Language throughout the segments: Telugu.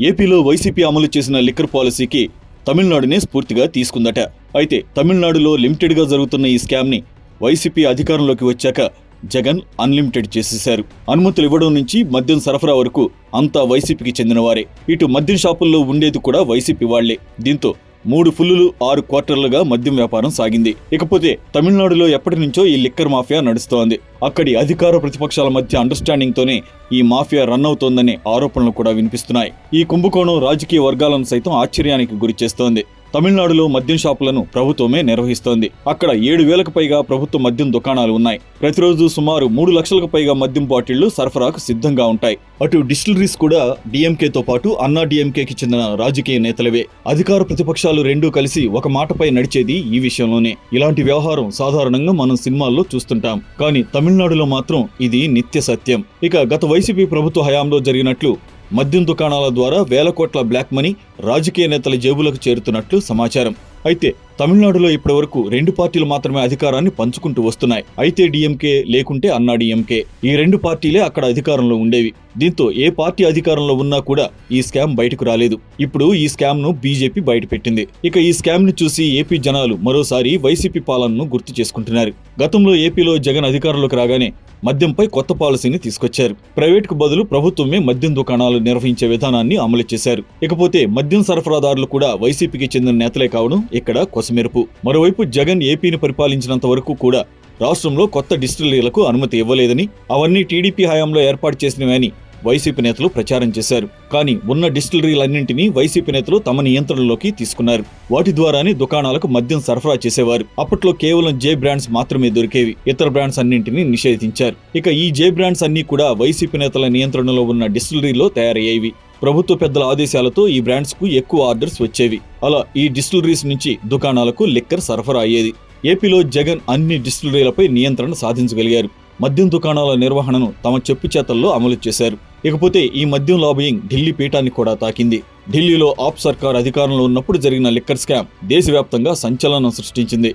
ఏపీలో వైసీపీ అమలు చేసిన లిక్కర్ పాలసీకి తమిళనాడునే స్ఫూర్తిగా తీసుకుందట. అయితే తమిళనాడులో లిమిటెడ్గా జరుగుతున్న ఈ స్కామ్ని వైసీపీ అధికారంలోకి వచ్చాక జగన్ అన్లిమిటెడ్ చేసేశారు. అనుమతులు ఇవ్వడం నుంచి మద్యం సరఫరా వరకు అంతా వైసీపీకి చెందినవారే. ఇటు మద్యం షాపుల్లో ఉండేది కూడా వైసీపీ వాళ్ళే దీంతో మూడు ఫుల్లులు ఆరు క్వార్టర్లుగా మద్యం వ్యాపారం సాగింది. ఇకపోతే తమిళనాడులో ఎప్పటి నుంచో ఈ లిక్కర్ మాఫియా నడుస్తోంది. అక్కడి అధికార ప్రతిపక్షాల మధ్య అండర్స్టాండింగ్తోనే ఈ మాఫియా రన్ అవుతోందనే ఆరోపణలు కూడా వినిపిస్తున్నాయి. ఈ కుంభకోణం రాజకీయ వర్గాలను సైతం ఆశ్చర్యానికి గురి చేస్తోంది తమిళనాడులో మద్యం షాపులను ప్రభుత్వమే నిర్వహిస్తోంది. అక్కడ ఏడు వేలకు పైగా ప్రభుత్వ మద్యం దుకాణాలు ఉన్నాయి. ప్రతిరోజు సుమారు మూడు లక్షలకు పైగా మద్యం బాటిళ్ళు సరఫరాకు సిద్ధంగా ఉంటాయి. అటు డిస్టిలరీస్ కూడా డిఎంకేతో పాటు అన్నా డిఎంకేకి చెందిన రాజకీయ నేతలవే. అధికార ప్రతిపక్షాలు రెండూ కలిసి ఒక మాటపై నడిచేది ఈ విషయంలోనే. ఇలాంటి వ్యవహారం సాధారణంగా మనం సినిమాల్లో చూస్తుంటాం. కానీ తమిళనాడులో మాత్రం ఇది నిత్య సత్యం. ఇక గత వైసీపీ ప్రభుత్వ హయాంలో జరిగినట్లు మద్యం దుకాణాల ద్వారా వేల కోట్ల బ్లాక్ మనీ రాజకీయ నేతల జేబులకు చేరుతున్నట్లు సమాచారం. అయితే తమిళనాడులో ఇప్పటి వరకు రెండు పార్టీలు మాత్రమే అధికారాన్ని పంచుకుంటూ వస్తున్నాయి. అయితే డిఎంకే లేకుంటే అన్నా డిఎంకే. ఈ రెండు పార్టీలే అక్కడ అధికారంలో ఉండేవి. దీంతో ఏ పార్టీ అధికారంలో ఉన్నా కూడా ఈ స్కామ్ బయటకు రాలేదు. ఇప్పుడు ఈ స్కామ్ను బీజేపీ బయటపెట్టింది. ఇక ఈ స్కామ్ను చూసి ఏపీ జనాలు మరోసారి వైసీపీ పాలనను గుర్తు చేసుకుంటున్నారు. గతంలో ఏపీలో జగన్ అధికారంలోకి రాగానే మద్యంపై కొత్త పాలసీని తీసుకొచ్చారు. ప్రైవేట్కు బదులు ప్రభుత్వమే మద్యం దుకాణాలు నిర్వహించే విధానాన్ని అమలు చేశారు. ఇకపోతే మద్యం సరఫరాదారులు కూడా వైసీపీకి చెందిన నేతలే కావడం ఇక్కడ కొసమెరుపు మరోవైపు జగన్ ఏపీని పరిపాలించినంత వరకు కూడా రాష్ట్రంలో కొత్త డిస్టిలరీలకు అనుమతి ఇవ్వలేదని అవన్నీ టీడీపీ హయాంలో ఏర్పాటు చేసినవని వైసీపీ నేతలు ప్రచారం చేశారు. కానీ ఉన్న డిస్టిలరీలన్నింటినీ వైసీపీ నేతలు తమ నియంత్రణలోకి తీసుకున్నారు. వాటి ద్వారానే దుకాణాలకు మద్యం సరఫరా చేసేవారు. అప్పట్లో కేవలం జే బ్రాండ్స్ మాత్రమే దొరికేవి. ఇతర బ్రాండ్స్ అన్నింటినీ నిషేధించారు. ఇక ఈ జే బ్రాండ్స్ అన్ని కూడా వైసీపీ నేతల నియంత్రణలో ఉన్న డిస్టిలరీలో తయారయ్యేవి. ప్రభుత్వ పెద్దల ఆదేశాలతో ఈ బ్రాండ్స్కు ఎక్కువ ఆర్డర్స్ వచ్చేవి. అలా ఈ డిస్టిలరీస్ నుంచి దుకాణాలకు లిక్కర్ సరఫరా అయ్యేది. ఏపీలో జగన్ అన్ని డిస్టిలరీలపై నియంత్రణ సాధించగలిగారు. మద్యం దుకాణాల నిర్వహణను తమ చెప్పు చేతల్లో అమలు చేశారు. ఇకపోతే ఈ మద్యం లాబియింగ్ ఢిల్లీ పీఠాన్ని కూడా తాకింది. ఢిల్లీలో ఆప్ సర్కార్ అధికారంలో ఉన్నప్పుడు జరిగిన లిక్కర్ స్కామ్ దేశవ్యాప్తంగా సంచలనం సృష్టించింది.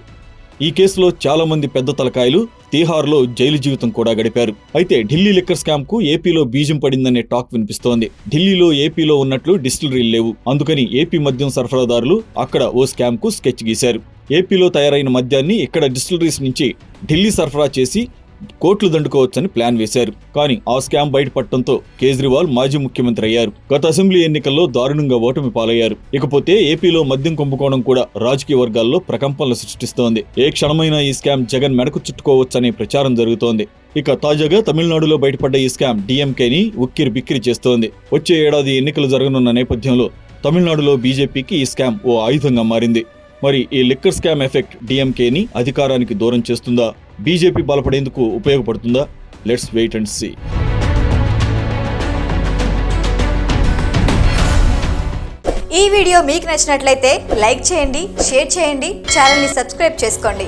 ఈ కేసులో చాలా మంది పెద్ద తలకాయలు తీహార్లో జైలు జీవితం కూడా గడిపారు. అయితే ఢిల్లీ లిక్కర్ స్కామ్కు ఏపీలో బీజం పడిందనే టాక్ వినిపిస్తోంది. ఢిల్లీలో ఏపీలో ఉన్నట్లు డిస్టిలరీలు లేవు. అందుకని ఏపీ మద్యం సరఫరాదారులు అక్కడ ఓ స్కామ్కు స్కెచ్ గీశారు. ఏపీలో తయారైన మద్యాన్ని ఇక్కడ డిస్టిలరీస్ నుంచి ఢిల్లీ సరఫరా చేసి కోట్లు దండుకోవచ్చని ప్లాన్ వేశారు. కానీ ఆ స్కామ్ బయటపడటంతో కేజ్రీవాల్ మాజీ ముఖ్యమంత్రి అయ్యారు. గత అసెంబ్లీ ఎన్నికల్లో దారుణంగా ఓటమి పాలయ్యారు. ఇకపోతే ఏపీలో మద్యం కుంభకోణం కూడా రాజకీయ వర్గాల్లో ప్రకంపనలు సృష్టిస్తోంది. ఏ క్షణమైనా ఈ స్కామ్ జగన్ మెడకు చుట్టుకోవచ్చనే ప్రచారం జరుగుతోంది. ఇక తాజాగా తమిళనాడులో బయటపడ్డ ఈ స్కామ్ డిఎంకేని ఉక్కిరి బిక్కిరి చేస్తోంది. వచ్చే ఏడాది ఎన్నికలు జరగనున్న నేపథ్యంలో తమిళనాడులో బీజేపీకి ఈ స్కామ్ ఓ ఆయుధంగా మారింది. మరి ఈ లిక్కర్ స్కామ్ ఎఫెక్ట్ డిఎంకేని అధికారానికి దూరం చేస్తుందా? బీజేపీ బలపడేందుకు ఉపయోగపడుతుందా? లెట్స్ వెయిట్ అండ్ సీ ఈ వీడియో మీకు నచ్చినట్లయితే లైక్ చేయండి షేర్ చేయండి ఛానల్ని సబ్స్క్రైబ్ చేసుకోండి.